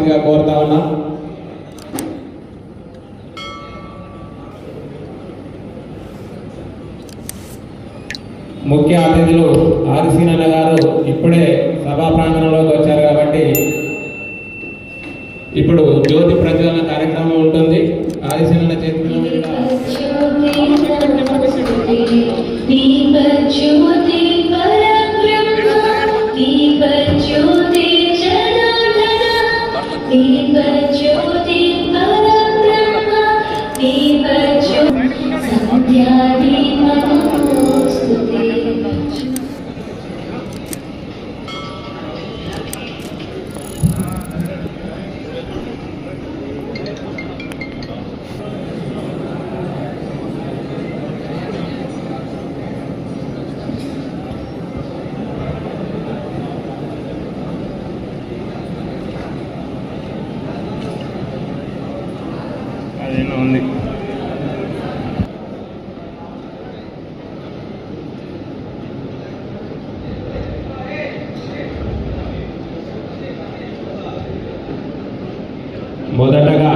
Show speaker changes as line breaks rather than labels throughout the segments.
చెప్పాల్సిందిగా కోరుతా ఉన్నా. ముఖ్య అతిథులు ఆదిశీనన్న గారు ఇప్పుడే సభా ప్రాంగణంలోకి వచ్చారు కాబట్టి ఇప్పుడు జ్యోతి ప్రజ్వలన కార్యక్రమం ఉంటుంది. ఆదిశీనన్న చేతిలో
అదేనా ఉంది.
మొదటగా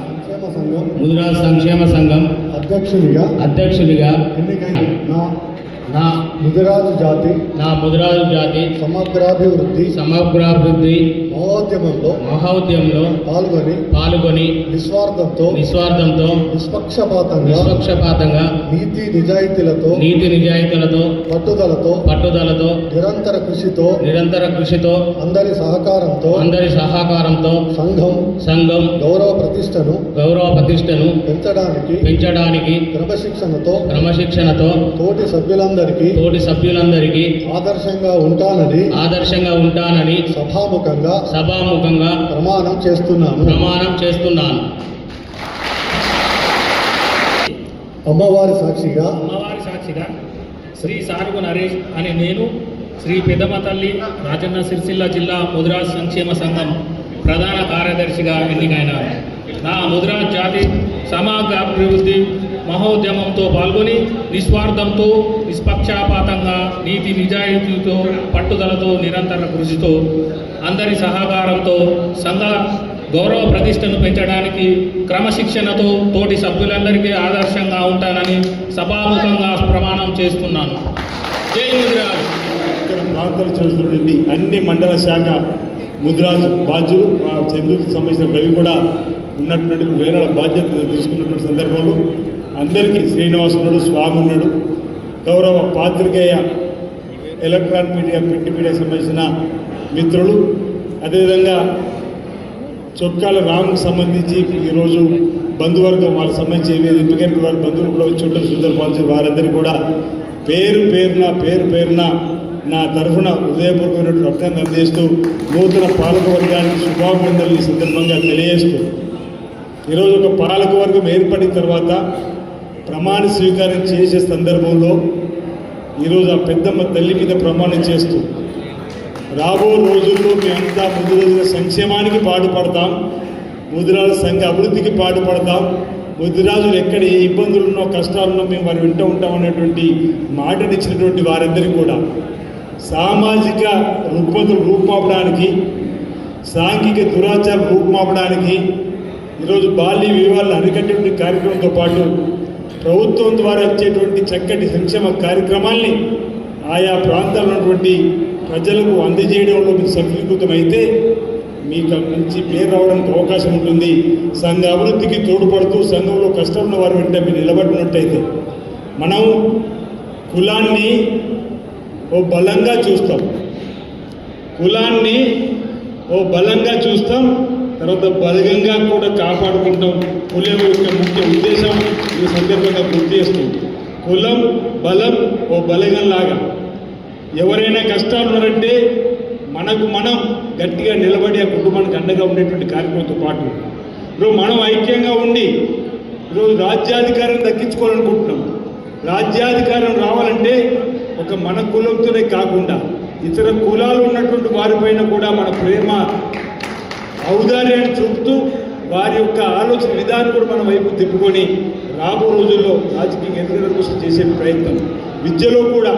సంక్షేమ సంఘం
ముదిరాజ్ సంక్షేమ సంఘం
అధ్యక్షునిగా
అధ్యక్షుడిగా
ఎన్నికైన నా
నా
ముదిరాజు జాతి
నా ముదిరాజు జాతి
సమగ్రాభివృద్ధి
సమగ్రాభివృద్ధి
మహోద్యమంలో
మహోద్యమంలో
పాల్గొని
పాల్గొని
నిస్వార్థంతో
నిస్వార్థంతో
నిష్పక్షపాతంగా
నిష్పక్షపాతంగా
నీతి నిజాయితీలతో
నీతి నిజాయితీలతో
పట్టుదలతో
పట్టుదలతో
నిరంతర కృషితో
నిరంతర కృషితో
అందరి సహకారంతో
అందరి సహకారంతో
సంఘం
సంఘం
గౌరవ ప్రతిష్టను
గౌరవ ప్రతిష్టను
పెంచడానికి
పెంచడానికి
క్రమశిక్షణతో
క్రమశిక్షణతో
తోటి సభ్యులందరికీ
తోటి సభ్యులందరికీ
ఆదర్శంగా ఉంటానని
ఆదర్శంగా ఉంటానని
సభాముఖంగా
సభాముఖంగా
ప్రమాణం చేస్తున్నాను.
ప్రమాణం చేస్తున్నాను.
అమ్మవారి సాక్షిగా
అమ్మవారి సాక్షిగా శ్రీ సారుగు నరేష్ అనే నేను శ్రీ పెద్దమ్మ తల్లి రాజన్న సిరిసిల్ల జిల్లా ముదిరాజ్ సంక్షేమ సంఘం ప్రధాన కార్యదర్శిగా ఎన్నికైన నా ముదిరాజ్ జాతి సమగ్ర అభివృద్ధి మహోద్యమంతో పాల్గొని నిస్వార్థంతో నిష్పక్షపాతంగా నీతి నిజాయితీతో పట్టుదలతో నిరంతర కృషితో అందరి సహకారంతో సంఘ గౌరవ ప్రతిష్టను పెంచడానికి క్రమశిక్షణతో తోటి సభ్యులందరికీ ఆదర్శంగా ఉంటానని సభాముఖంగా ప్రమాణం చేస్తున్నాను. జై ముదిరాజ్.
ఇక్కడ చేస్తున్నటువంటి అన్ని మండల శాఖ ముద్రాజు బాధ్యులు ఆ సంబంధించిన రవి కూడా ఉన్నటువంటి వేరే బాధ్యత తీసుకున్నటువంటి సందర్భంలో అందరికీ శ్రీనివాసుడు స్వామి ఉన్నాడు గౌరవ పాత్రికేయ ఎలక్ట్రానిక్ మీడియా ప్రింట్ మీడియాకి సంబంధించిన మిత్రులు అదేవిధంగా చొక్కాల రాముకు సంబంధించి ఈరోజు బంధువర్గం వాళ్ళకి సంబంధించి ఏవి ఎంపికైన వారి బంధువులు కూడా వచ్చి ఉంటారు సుందరపాల్సి వారందరికీ కూడా పేరు పేరున పేరు పేరున నా తరఫున హృదయపూర్వకమైనటువంటి అర్థాన్ని అందజేస్తూ నూతన పాలకవర్గానికి శుభాభినందనలు ఈ సందర్భంగా తెలియజేస్తూ ఈరోజు ఒక పాలకవర్గం ఏర్పడిన తర్వాత ప్రమాణ స్వీకారం చేసే సందర్భంలో ఈరోజు ఆ పెద్దమ్మ తల్లి మీద ప్రమాణం చేస్తూ రాబో రోజుల్లో మేమంతా ముందు రోజుల సంక్షేమానికి పాటుపడతాం ముదిరాజు సంఘ అభివృద్ధికి పాటుపడతాం. ముదిరాజులు ఎక్కడ ఏ ఇబ్బందులు ఉన్నో కష్టాలున్నో మేము వారు వింటూ ఉంటాం అనేటువంటి మాటనిచ్చినటువంటి వారందరికీ కూడా సామాజిక రుగ్మతులు రూపుమాపడానికి సాంఘిక దురాచారం రూపుమాపడానికి ఈరోజు బాల్య వివాహాలను అరికట్టేటువంటి కార్యక్రమంతో పాటు ప్రభుత్వం ద్వారా వచ్చేటువంటి చక్కటి సంక్షేమ కార్యక్రమాల్ని ఆయా ప్రాంతాల్లో ఉన్నటువంటి ప్రజలకు అందజేయడంలో మీరు సఫలీకృతమైతే మీకు మంచి పేరు రావడానికి అవకాశం ఉంటుంది. సంఘ అభివృద్ధికి తోడ్పడుతూ సంఘంలో కష్టం ఉన్న వారు వెంట మీరు నిలబడినట్టయితే మనం కులాన్ని ఓ బలంగా చూస్తాం. కులాన్ని ఓ బలంగా చూస్తాం. తర్వాత బలంగా కూడా కాపాడుకుంటాం. కులం యొక్క ముఖ్య ఉద్దేశం ఈ సందర్భంగా గుర్తు చేస్తాం కులం బలం ఓ బలగంలాగా. ఎవరైనా కష్టాలు ఉన్నారంటే మనకు మనం గట్టిగా నిలబడి ఆ కుటుంబానికి అండగా ఉండేటువంటి కార్యక్రమంతో పాటు. ఇప్పుడు మనం ఐక్యంగా ఉండి ఈరోజు రాజ్యాధికారం దక్కించుకోవాలనుకుంటున్నాం. రాజ్యాధికారం రావాలంటే ఒక మన కులంతోనే కాకుండా ఇతర కులాలు ఉన్నటువంటి వారిపైన కూడా మన ప్రేమ ఔదార్యాన్ని చూపుతూ వారి యొక్క ఆలోచన విధానం కూడా మన వైపు తిప్పుకొని రాబో రోజుల్లో రాజకీయ కేంద్రాల కోసం చేసే ప్రయత్నం. విద్యలో కూడా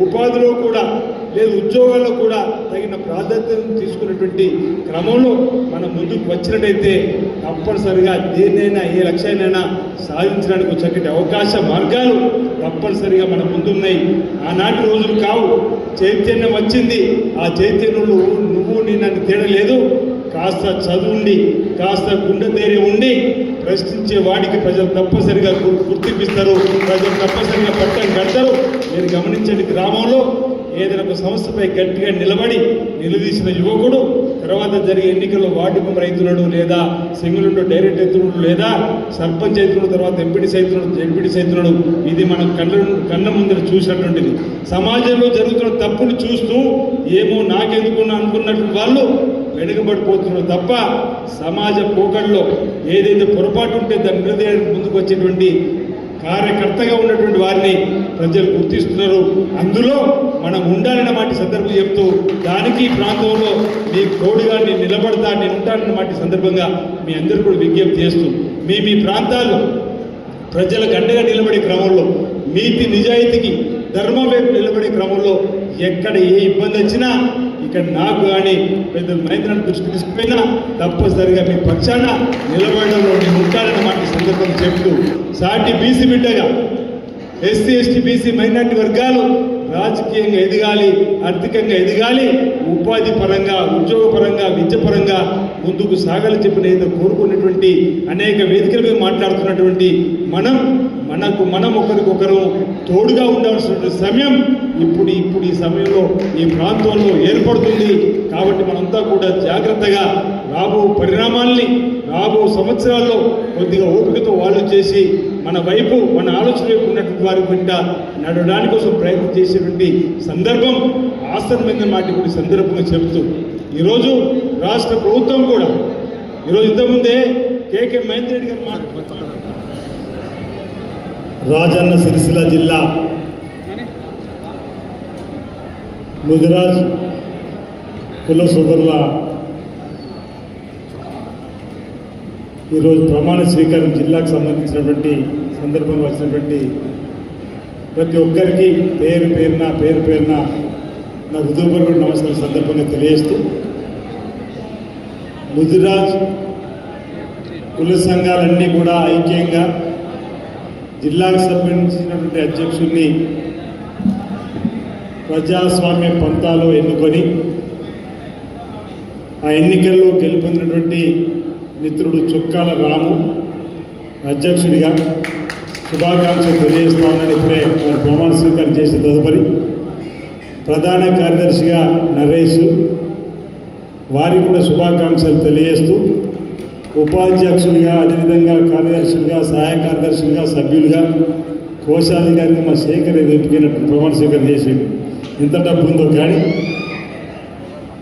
ఉపాధిలో కూడా లేదు ఉద్యోగాల్లో కూడా తగిన ప్రాధాన్యతను తీసుకున్నటువంటి క్రమంలో మనం ముందుకు వచ్చినట్టయితే తప్పనిసరిగా దేన్నైనా ఏ లక్ష్యాన్నైనా సాధించడానికి చక్కటి అవకాశ మార్గాలు తప్పనిసరిగా మన ముందున్నాయి. ఆనాటి రోజులు కావు. చైతన్యం వచ్చింది. ఆ చైతన్యంలో నువ్వు నేను తేడా లేదు. కాస్త చదువుండి కాస్త గుండె ధైర్యం ఉండి ప్రశ్నించే వాడికి ప్రజలు తప్పనిసరిగా గు- గుర్తింపిస్తారు. ప్రజలు తప్పనిసరిగా పట్టం కడతారు. మీరు గమనించండి గ్రామంలో ఏదైనా ఒక సంస్థపై గట్టిగా నిలబడి నిలదీసిన యువకుడు తర్వాత జరిగే ఎన్నికల్లో వార్డు రైతులను లేదా సింగిల్ డైరెక్ట్ ఎత్తుడు లేదా సర్పంచ్ ఎత్తుడు తర్వాత ఎంపీడీ సైతుడు ఎంపీడీ సైతుడు ఇది మనం కళ్ళ కళ్ళ ముందర చూసినటువంటిది. సమాజంలో జరుగుతున్న తప్పులు చూస్తూ ఏమో నాకెందుకున్నా అనుకున్నట్టు వాళ్ళు వెనుకబడిపోతున్నారు తప్ప సమాజ పోకడలో ఏదైతే పొరపాటు ఉంటే దాని నిలదీయడానికి ముందుకు వచ్చేటువంటి కార్యకర్తగా ఉన్నటువంటి వారిని ప్రజలు గుర్తిస్తున్నారు. అందులో మనం ఉండాలన్న మాట సందర్భం చెప్తూ దానికి ప్రాంతంలో మీ కోడిగా నేను నిలబడతా నేను ఉంటానన్న మాట సందర్భంగా మీ అందరూ కూడా విజ్ఞప్తి చేస్తూ మీ మీ ప్రాంతాల్లో ప్రజలకు అండగా నిలబడే క్రమంలో నీతి నిజాయితీకి ధర్మం వైపు నిలబడే క్రమంలో ఎక్కడ ఏ ఇబ్బంది వచ్చినా ఇక్కడ నాకు కానీ పెద్ద మహేంద్రను దృష్టి తీసుకుపోయినా తప్పనిసరిగా మీ పక్షాన నిలబడడంలో నేను ఉంటానన్న మాట సందర్భం చెప్తూ సాటి బీసీ బిడ్డగా ఎస్సీ ఎస్టీ బీసీ మైనార్టీ వర్గాలు రాజకీయంగా ఎదగాలి ఆర్థికంగా ఎదగాలి ఉపాధి పరంగా ఉద్యోగ పరంగా విద్య పరంగా ముందుకు సాగాలని చెప్పిన ఏదో కోరుకున్నటువంటి అనేక వేదికల మీద మాట్లాడుతున్నటువంటి మనం మనకు మనం ఒకరికొకరు తోడుగా ఉండాల్సిన సమయం ఇప్పుడు ఇప్పుడు ఈ సమయంలో ఈ ప్రాంతంలో ఏర్పడుతుంది. కాబట్టి మనంతా కూడా జాగ్రత్తగా రాబో పరిణామాల్ని రాబో సంవత్సరాల్లో కొద్దిగా ఓపికతో వాళ్ళు చేసి మన వైపు మన ఆలోచన వైపు ఉన్నటువంటి వారి వెంట నడవడానికి కోసం ప్రయత్నం చేసేటువంటి సందర్భం ఆసన్నమైన మాట ఇప్పుడు ఈ సందర్భంగా చెబుతూ ఈరోజు రాష్ట్ర ప్రభుత్వం కూడా ఈరోజు ఇంతకుముందే కేకే మహేందర్ రెడ్డి గారు మాట్లాడుతున్నారు రాజన్న సిరిసిల్ల జిల్లా. ముదిరాజ్ కుల సోదరుల ఈరోజు ప్రమాణ స్వీకారం జిల్లాకు సంబంధించినటువంటి సందర్భంగా వచ్చినటువంటి ప్రతి ఒక్కరికి పేరు పేరున పేరు పేరున నా హృదయపూర్వక నమస్కారం సందర్భంగా తెలియజేస్తూ ముదిరాజ్ కుల సంఘాలన్నీ కూడా ఐక్యంగా జిల్లాకు సంబంధించినటువంటి అధ్యక్షుడిని ప్రజాస్వామ్య పంతాలో ఎన్నుకొని ఆ ఎన్నికల్లో గెలుపొందినటువంటి మిత్రుడు చుక్కాల రాము అధ్యక్షుడిగా శుభాకాంక్షలు తెలియజేస్తామని ఇప్పుడే వారు ప్రమాణ స్వీకారం చేసిన తదుపరి ప్రధాన కార్యదర్శిగా నరేష్ వారికి కూడా శుభాకాంక్షలు తెలియజేస్తూ ఉపాధ్యక్షులుగా అదేవిధంగా కార్యదర్శులుగా సహాయ కార్యదర్శులుగా సభ్యులుగా కోశాధికారిని మా శేఖర్ ఎంపికైనట్టు ప్రమాణ స్వీకారం చేసి ఎంత డబ్బు ఉందో కానీ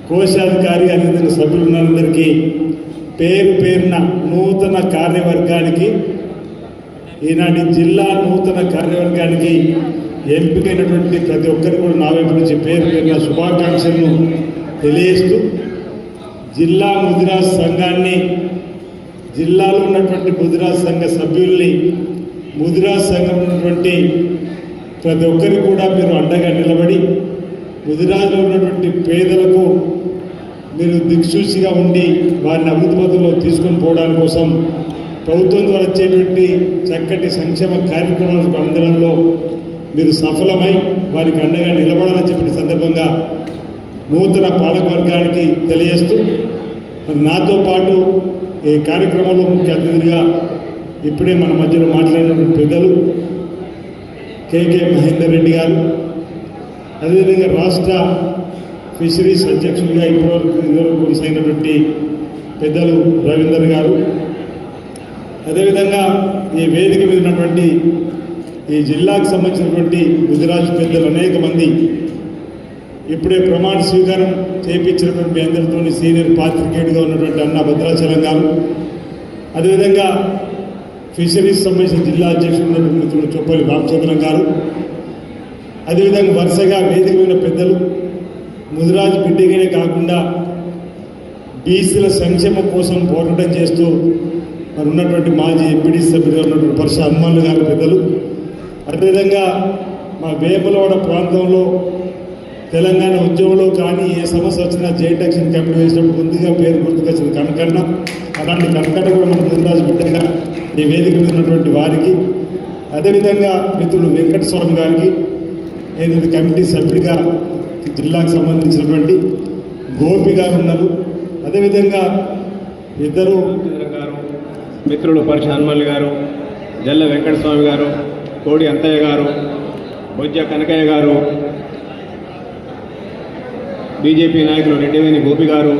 కోశాధికారి అదేవిధంగా ఉన్నందరికీ పేరు పేరున నూతన కార్యవర్గానికి ఈనాటి జిల్లా నూతన కార్యవర్గానికి ఎంపికైనటువంటి ప్రతి ఒక్కరికి కూడా నా వైపు నుంచి పేరు పేరున శుభాకాంక్షలను తెలియజేస్తూ జిల్లా ముదిరాజ్ సంఘాన్ని జిల్లాలో ఉన్నటువంటి ముదిరాజ్ సంఘ సభ్యుల్ని ముదిరాజ్ సంఘం ఉన్నటువంటి ప్రతి ఒక్కరికి కూడా మీరు అండగా నిలబడి ముదిరాజులో ఉన్నటువంటి పేదలకు మీరు దిక్సూచిగా ఉండి వారిని అభివృద్ధిలో తీసుకొని పోవడానికి కోసం ప్రభుత్వం ద్వారా వచ్చేటువంటి చక్కటి సంక్షేమ కార్యక్రమాలకు అందడంలో మీరు సఫలమై వారికి అండగా నిలబడాలని చెప్పిన సందర్భంగా నూతన పాలకవర్గానికి తెలియజేస్తూ నాతో పాటు ఈ కార్యక్రమంలో ముఖ్య అతిథిగా ఇప్పుడే మన మధ్యలో మాట్లాడిన పెద్దలు కేకే మహేందర్ రెడ్డి గారు అదేవిధంగా రాష్ట్ర ఫిషరీస్ అధ్యక్షుడిగా ఇప్పటివరకు ఇదివరకు కొనసాగినటువంటి పెద్దలు రవీందర్ గారు అదేవిధంగా ఈ వేదిక మీద ఉన్నటువంటి ఈ జిల్లాకు సంబంధించినటువంటి గుజరాత్ పెద్దలు అనేక మంది ఇప్పుడే ప్రమాణ స్వీకారం చేయించినటువంటి అందరితో సీనియర్ పాత్రికేయుడిగా ఉన్నటువంటి అన్న భద్రాచలం గారు అదేవిధంగా ఫిషరీస్ సంబంధించిన జిల్లా అధ్యక్షుడు ఉన్నటువంటి మిత్రుడు చొప్పలి రామచంద్రం గారు అదేవిధంగా వరుసగా వేదికమైన పెద్దలు ముదిరాజు బిడ్డగానే కాకుండా బీసీల సంక్షేమం కోసం పోరాటం చేస్తూ మరి ఉన్నటువంటి మాజీ ఎంపీడీ సభ్యులుగా ఉన్నటువంటి పరుష హనుమాన్లు గారు పెద్దలు అదేవిధంగా మా వేములవాడ ప్రాంతంలో తెలంగాణ ఉద్యమంలో కానీ ఏ సమస్య వచ్చినా జాయింట్ యాక్షన్ కమిటీ వేసినప్పుడు ముందుగా పేరు గుర్తుకొచ్చింది కనకన్న. అలాంటి కనకన్న కూడా మన ముందాజు బిడ్డగా ఈ వేదిక మీద ఉన్నటువంటి వారికి. అదేవిధంగా మిత్రులు వెంకటస్వామి గారికి ఏదైతే కమిటీ సభ్యుడిగా జిల్లాకు సంబంధించినటువంటి గోపి గారు ఉన్నారు. అదేవిధంగా ఇద్దరు
గారు మిత్రులు పరిష హనుమల్ గారు జల్ల వెంకటస్వామి గారు కోడి అంతయ్య గారు బొజ్జ కనకయ్య గారు బీజేపీ నాయకులు రెడ్డివేని గోపి గారు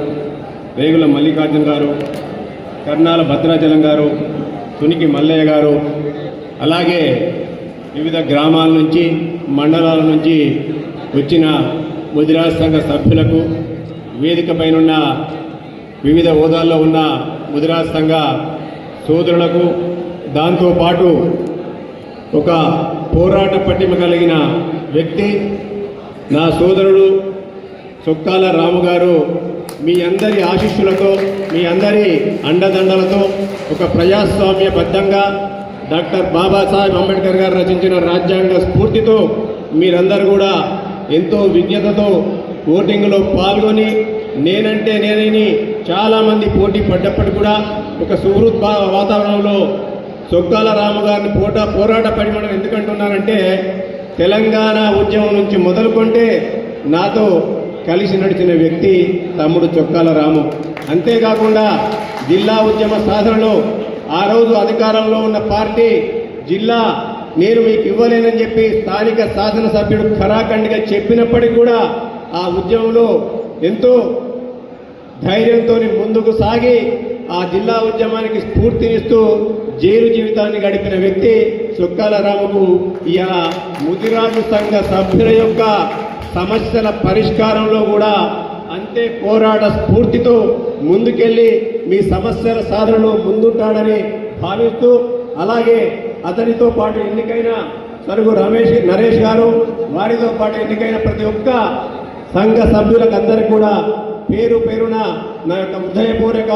రేగుల మల్లికార్జున్ గారు కర్నాల భద్రాచలం గారు తునికి మల్లయ్య గారు అలాగే వివిధ గ్రామాల నుంచి మండలాల నుంచి వచ్చిన ముదిరాజ్ సంఘ సభ్యులకు వేదిక పైనున్న వివిధ హోదాల్లో ఉన్న ముదిరాజ్ సంఘ సోదరులకు దాంతోపాటు ఒక పోరాట పట్టిమ కలిగిన వ్యక్తి నా సోదరుడు చొక్కాల రాము గారు మీ అందరి ఆశీస్సులతో మీ అందరి అండదండలతో ఒక ప్రజాస్వామ్యబద్ధంగా డాక్టర్ బాబాసాహెబ్ అంబేద్కర్ గారు రచించిన రాజ్యాంగ స్ఫూర్తితో మీరందరూ కూడా ఎంతో విజ్ఞతతో ఓటింగ్లో పాల్గొని నేనంటే నేనని చాలామంది పోటీ పడ్డప్పటికి కూడా ఒక సుహృద్ వాతావరణంలో సొగ్గాల రాము గారిని పోట పోరాట పరిమాణం ఎందుకంటున్నారంటే తెలంగాణ ఉద్యమం నుంచి మొదలుకొంటే నాతో కలిసి నడిచిన వ్యక్తి తమ్ముడు చొక్కాల రాము. అంతేకాకుండా జిల్లా ఉద్యమ సాధనలో ఆ రోజు అధికారంలో ఉన్న పార్టీ జిల్లా నేను మీకు ఇవ్వలేనని చెప్పి స్థానిక శాసనసభ్యుడు ఖరాఖండిగా చెప్పినప్పటికీ కూడా ఆ ఉద్యమంలో ఎంతో ధైర్యంతో ముందుకు సాగి ఆ జిల్లా ఉద్యమానికి స్ఫూర్తినిస్తూ జైలు జీవితాన్ని గడిపిన వ్యక్తి సుక్కాల రాముకు ఇలా ముదిరాజు సంఘ సభ్యుల యొక్క సమస్యల పరిష్కారంలో కూడా అంతే పోరాట స్ఫూర్తితో ముందుకెళ్ళి మీ సమస్యల సాధనలో ముందుంటాడని భావిస్తూ అలాగే అతనితో పాటు ఎన్నికైన సరుగు రమేష్ నరేష్ గారు వారితో పాటు ఎన్నికైన ప్రతి ఒక్క సంఘ సభ్యులకు అందరికీ కూడా పేరు పేరున నా యొక్క హృదయపూర్వక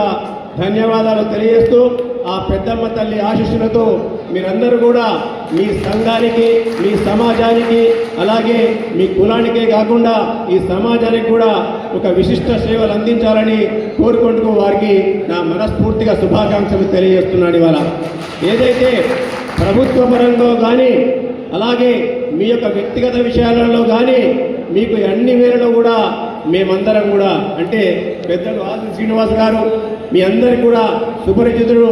ధన్యవాదాలు తెలియజేస్తూ ఆ పెద్దమ్మ తల్లి ఆశీస్సులతో మీరందరూ కూడా మీ సంఘానికి మీ సమాజానికి అలాగే మీ కులానికే కాకుండా ఈ సమాజానికి కూడా ఒక విశిష్ట సేవలు అందించాలని కోరుకుంటూ వారికి నా మనస్ఫూర్తిగా శుభాకాంక్షలు తెలియజేస్తున్నాడు ఇవాళ. ఏదైతే ప్రభుత్వ పరంలో కానీ అలాగే మీ యొక్క వ్యక్తిగత విషయాలలో కానీ మీకు అన్ని వేళలో కూడా మేమందరం కూడా అంటే పెద్దలు ఆది శ్రీనివాస్ గారు మీ అందరికి కూడా సుపరిచితుడు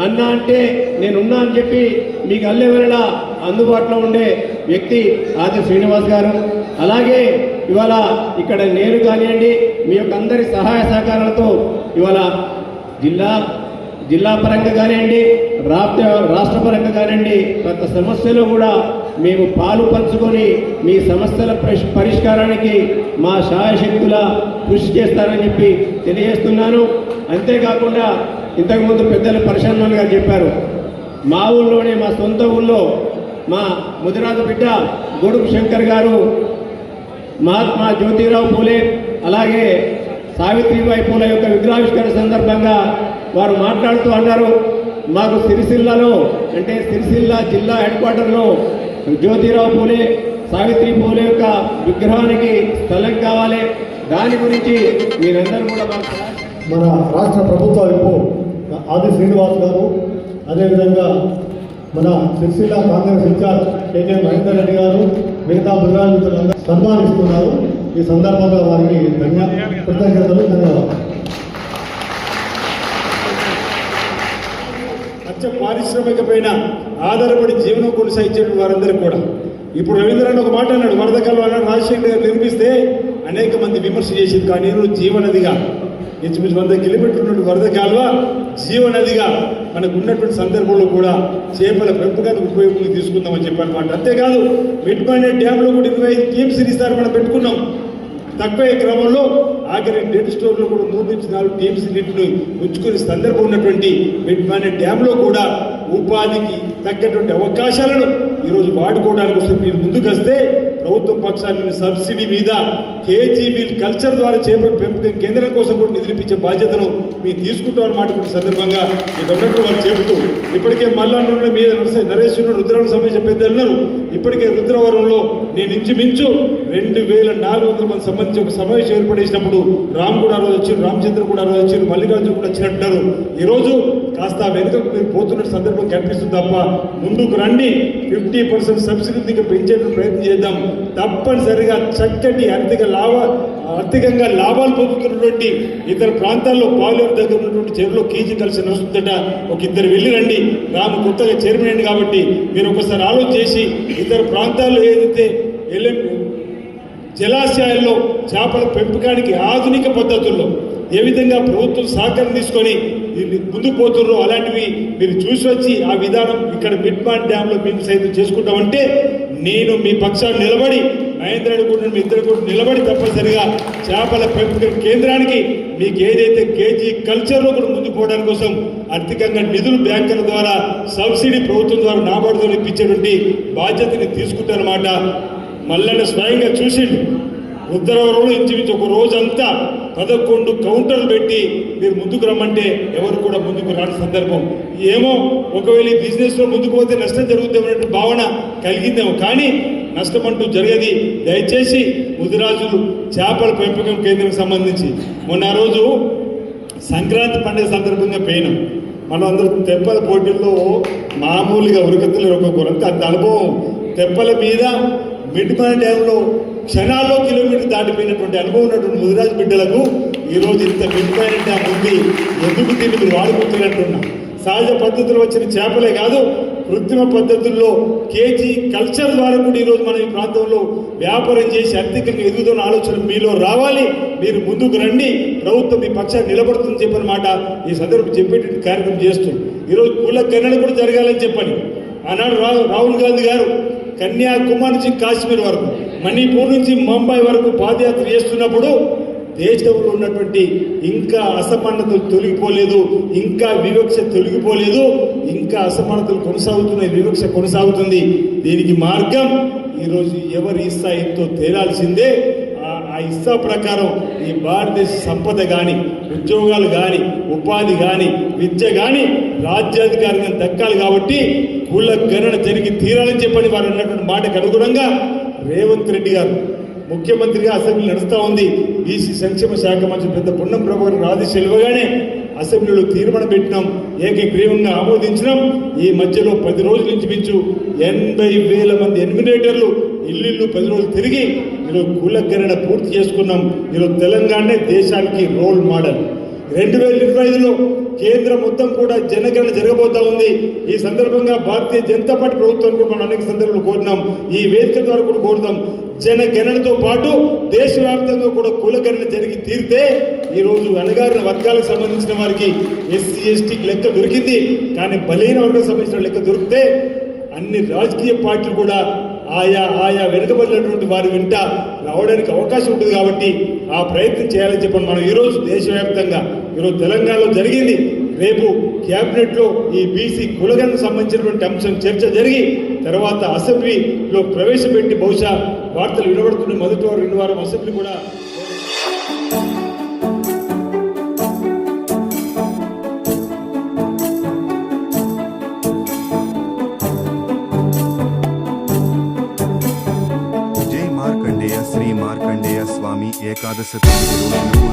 అన్న అంటే నేనున్నా అని చెప్పి మీకు అల్లె అందుబాటులో ఉండే వ్యక్తి ఆది శ్రీనివాస్ గారు. అలాగే ఇవాళ ఇక్కడ నేను కానివ్వండి మీ యొక్క అందరి సహాయ సహకారాలతో ఇవాళ జిల్లా జిల్లా పరంగా కానివ్వండి రాష్ట్ర రాష్ట్ర పరంగా కానివ్వండి ప్రతి సమస్యలో కూడా మేము పాలు పంచుకొని మీ సమస్యల పరిష్- పరిష్కారానికి మా శాయశక్తుల కృషి చేస్తారని చెప్పి తెలియజేస్తున్నాను. అంతేకాకుండా ఇంతకుముందు పెద్దలు పరిశీలన గారు చెప్పారు మా ఊళ్ళోనే మా సొంత ఊళ్ళో మా ముదిరాజు బిడ్డ గొడుగు శంకర్ గారు మహాత్మా జ్యోతిరావు పూలే అలాగే సావిత్రిబాయి పూల యొక్క విగ్రహావిష్కరణ సందర్భంగా వారు మాట్లాడుతూ అన్నారు. మాకు సిరిసిల్లలో అంటే సిరిసిల్ల జిల్లా హెడ్ క్వార్టర్లో జ్యోతిరావు పూలే సావిత్రి పూలే యొక్క విగ్రహానికి స్థలం కావాలి. దాని గురించి మీరందరూ కూడా
మన రాష్ట్ర ప్రభుత్వం విప్పు ఆది శ్రీనివాస్ గారు అదేవిధంగా మన Sircilla Congress in-charge KK Mahender Reddy గారు మిగతా బృందాలందరూ సన్మానిస్తున్నారు. ఈ సందర్భంగా వారికి ధన్య కృతజ్ఞతలు ధన్యవాదాలు.
అచ్చ పారిశ్రామిక పైన ఆధారపడి జీవనం కొనసాగించే వారందరూ కూడా. ఇప్పుడు రవీంద్రనాథ్ ఒక మాట అన్నాడు వరద కాలువ అన్నాడు రాజశేఖర్ గారు నిర్మిస్తే అనేక మంది విమర్శ చేసింది కానీ జీవనదిగా ఇంచుమించు వంద కిలోమీటర్ల వరద కాలువ జీవనదిగా మనకు ఉన్నటువంటి సందర్భంలో కూడా చేపల పెంపకానికి ఉపయోగం తీసుకుందామని చెప్పారన్నమాట. అంతేకాదు మిడ్మానే డ్యాంలో కూడా ఇరవై ఐదు టీమ్స్ ఇస్తారు మనం పెట్టుకున్నాం. తక్కువ క్రమంలో ఆఖరి డెడ్ స్టోర్లో కూడా మూడు నుంచి నాలుగు టీమ్స్ నీటిని ఉంచుకునే సందర్భం ఉన్నటువంటి మిడ్మానే డ్యాంలో కూడా ఉపాధికి తగ్గటువంటి అవకాశాలను ఈరోజు వాడుకోవడానికి వస్తే మీరు ముందుకు వస్తే పక్షాన్ని సబ్సిడీ మీద కేజీబీ కల్చర్ ద్వారా చేపట్టిన పెంపకం కేంద్రం కోసం కూడా నిధులిపించే బాధ్యతను మీరు తీసుకుంటామని మాట సందర్భంగా మీకు ఉన్నట్టు వారు చెబుతూ ఇప్పటికే మల్లన్న మీద నరస- నరేష్ రుద్రవరం సంబంధించిన పెద్దలు ఇప్పటికే రుద్రవరంలో నేను ఇంచుమించు రెండు వేల నాలుగు వందల మంది సంబంధించి ఒక సమావేశం ఏర్పడేసినప్పుడు రామ్ కూడా ఆ రోజు వచ్చారు రామచంద్ర కూడా ఆ రోజు వచ్చారు మల్లికార్జున కూడా వచ్చినట్టున్నారు ఈరోజు కాస్త వెనుకకు మీరు పోతున్న సందర్భం కనిపిస్తుంది తప్ప ముందుకు రండి. ఫిఫ్టీ పర్సెంట్ సబ్సిడీ పెంచే పెంచేందుకు ప్రయత్నం చేద్దాం. తప్పనిసరిగా చక్కటి ఆర్థిక లాభ ఆర్థికంగా లాభాలు పొందుతున్నటువంటి ఇతర ప్రాంతాల్లో పాలేరు దగ్గర ఉన్నటువంటి చెరువులో కేజీ కలిసి నడుస్తుందట. ఒక ఇద్దరు వెళ్ళి రండి. రాము కొత్తగా చైర్మన్ అండి కాబట్టి మీరు ఒకసారి ఆలోచన చేసి ఇతర ప్రాంతాల్లో ఏదైతే ఎల్ఎం జలాశయాల్లో చేపల పెంపకానికి ఆధునిక పద్ధతుల్లో ఏ విధంగా ప్రభుత్వం సహకారం తీసుకొని దీన్ని ముందుకు పోతుర్రో అలాంటివి మీరు చూసి వచ్చి ఆ విధానం ఇక్కడ మిడ్మాన్ డ్యామ్లో మేము సైతం చేసుకుంటామంటే నేను మీ పక్షాన్ని నిలబడి మహేంద్రుడు కూడా మీ ఇద్దరు కూడా నిలబడి తప్పనిసరిగా చేపల పెంపకం కేంద్రానికి మీకు ఏదైతే కేజీ కల్చర్లో కూడా ముందుకు పోవడానికి కోసం ఆర్థికంగా నిధులు బ్యాంకుల ద్వారా సబ్సిడీ ప్రభుత్వం ద్వారా నాబార్డు ద్వారా ఇప్పించేటువంటి బాధ్యతని తీసుకుంటారన్నమాట. మల్లన్న స్వయంగా చూసిండు. ఉత్తరవరంలో ఇంచుమించు ఒక రోజంతా పదకొండు కౌంటర్లు పెట్టి మీరు ముందుకు రమ్మంటే ఎవరు కూడా ముందుకు రాని సందర్భం. ఏమో ఒకవేళ ఈ బిజినెస్లో ముందుకు పోతే నష్టం జరుగుతుందనే భావన కలిగిందేమో. కానీ నష్టం అంటూ జరిగేది. దయచేసి ముదిరాజులు చేపల పెంపకం కేంద్రం సంబంధించి. మొన్న రోజు సంక్రాంతి పండుగ సందర్భంగా పోయినాం. మనం అందరూ తెప్పల పోటీల్లో మామూలుగా ఉరకత్తలు ఒక్కొక్కరంతా అంత అనుభవం. తెప్పల మీద మిడ్మాన్ డ్యాంలో క్షణాల్లో కిలోమీటర్ దాటిపోయినటువంటి అనుభవం ఉన్నటువంటి ముదిరాజు బిడ్డలకు ఈరోజు ఇంత మిడ్మాన్ ఆ ముందు ఎందుకు దీన్ని మీరు వాడుకుంటున్నట్టున్నా సహజ పద్ధతులు వచ్చిన చేపలే కాదు కృత్రిమ పద్ధతుల్లో కేజీ కల్చర్ ద్వారా కూడా ఈరోజు మనం ఈ ప్రాంతంలో వ్యాపారం చేసి ఆర్థికంగా ఎదుగుతున్న ఆలోచన మీలో రావాలి మీరు ముందుకు రండి ప్రభుత్వం మీ పక్షాన్ని నిలబడుతుంది చెప్పనమాట ఈ సందర్భం చెప్పేటువంటి కార్యక్రమం చేస్తూ ఈరోజు కుల గణన కూడా జరగాలని చెప్పని. ఆనాడు రాహుల్ గాంధీ గారు కన్యాకుమారి నుంచి కాశ్మీర్ వరకు మణిపూర్ నుంచి ముంబై వరకు పాదయాత్ర చేస్తున్నప్పుడు దేశంలో ఉన్నటువంటి ఇంకా అసమానతలు తొలగిపోలేదు ఇంకా వివక్ష తొలగిపోలేదు ఇంకా అసమానతలు కొనసాగుతున్నాయి వివక్ష కొనసాగుతుంది. దీనికి మార్గం ఈరోజు ఎవరి ఇస్తా ఎంతో తేలాల్సిందే. ఆ- ఆ ఇస్తా ప్రకారం ఈ భారతదేశ సంపద కానీ ఉద్యోగాలు కానీ ఉపాధి కానీ విద్య కానీ రాజ్యాధికారంగా దక్కాలి కాబట్టి కుల గణన జరిగి తీరాలని చెప్పని వారు అన్నటువంటి మాటకు అనుగుణంగా రేవంత్ రెడ్డి గారు ముఖ్యమంత్రిగా అసెంబ్లీ నడుస్తూ ఉంది. బీసీ సంక్షేమ శాఖ మంత్రి పెద్ద పొన్నం ప్రభాకర్ ఆదేశాలు ఇవ్వగానే అసెంబ్లీలో తీర్మానం పెట్టినాం. ఏకగ్రీవంగా ఆమోదించినాం. ఈ మధ్యలో పది రోజుల నుంచి మించు ఎనభై వేల మంది ఎన్మినేటర్లు ఇల్లు పది రోజులు తిరిగి ఈరోజు కులగణన పూర్తి చేసుకున్నాం. ఈరోజు తెలంగాణనే దేశానికి రోల్ మోడల్. రెండు వేల ఇరవై ఐదులో కేంద్రం మొత్తం కూడా జనగణన జరగబోతా ఉంది. ఈ సందర్భంగా భారతీయ జనతా పార్టీ ప్రభుత్వానికి కూడా మనం అనేక సందర్భాలు కోరినాం. ఈ వేదిక ద్వారా కూడా కోరుతాం. జనగణనతో పాటు దేశవ్యాప్తంగా కూడా కులగణన జరిగి తీరితే ఈరోజు అణగారిన వర్గాలకు సంబంధించిన వారికి ఎస్సీ ఎస్టీకి లెక్క దొరికింది. కానీ బలహీన వర్గాలకు సంబంధించిన లెక్క దొరికితే అన్ని రాజకీయ పార్టీలు కూడా ఆయా ఆయా వెనుకబడినటువంటి వారి వెంట రావడానికి అవకాశం ఉంటుంది కాబట్టి ఆ ప్రయత్నం చేయాలని చెప్పండి మనం ఈరోజు దేశవ్యాప్తంగా ఈరోజు తెలంగాణలో జరిగింది. రేపు క్యాబినెట్లో ఈ బీసీ కులగణకు సంబంధించినటువంటి అంశం చర్చ జరిగి తర్వాత అసెంబ్లీలో ప్రవేశపెట్టి బహుశా వార్తలు వినబడుతున్న మొదటి వారు రెండు వారం అసెంబ్లీ కూడా
జై